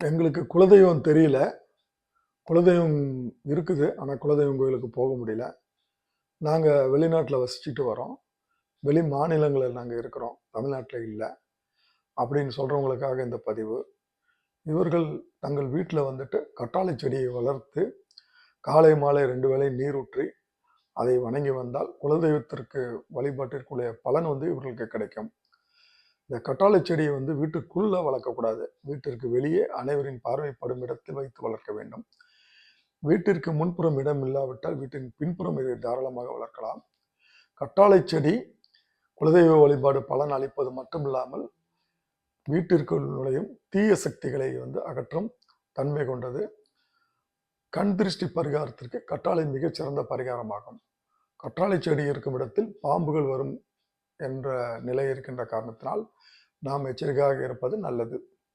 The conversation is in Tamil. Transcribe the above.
எங்களுக்கு குலதெய்வம் தெரியல. குலதெய்வம் இருக்குது. ஆனால் குலதெய்வம் கோயிலுக்கு போக முடியல. நாங்கள் வெளிநாட்டில் வசிச்சுட்டு வரோம். வெளி மாநிலங்களில் நாங்கள் இருக்கிறோம். தமிழ்நாட்டில் இல்லை. அப்படின்னு சொல்கிறவங்களுக்காக இந்த பதிவு. இவர்கள் தங்கள் வீட்டில் வந்துட்டு கட்டாளை செடியை வளர்த்து காலை மாலை ரெண்டு வேளை நீரூற்றி அதை வணங்கி வந்தால் குலதெய்வத்திற்கு வழிபாட்டிற்குரிய பலன் வந்து இவர்களுக்கு கிடைக்கும். இந்த கட்டாளை செடியை வந்து வீட்டுக்குள்ளே வளர்க்கக்கூடாது. வீட்டிற்கு வெளியே அனைவரின் பார்வைப்படும் இடத்தில் வைத்து வளர்க்க வேண்டும். வீட்டிற்கு முன்புறம் இடம் இல்லாவிட்டால் வீட்டின் பின்புறம் இதை தாராளமாக வளர்க்கலாம். கட்டாளை செடி குலதெய்வ வழிபாடு பலன் அளிப்பது மட்டுமில்லாமல் வீட்டிற்குள் நுழையும் தீய சக்திகளை வந்து அகற்றும் தன்மை கொண்டது. கண் திருஷ்டி பரிகாரத்திற்கு கற்றாழை மிகச்சிறந்த பரிகாரமாகும். கற்றாழை செடி இருக்கும் இடத்தில் பாம்புகள் வரும் என்ற நிலை இருக்கின்ற காரணத்தினால் நாம் எச்சரிக்கையாக இருப்பது நல்லது.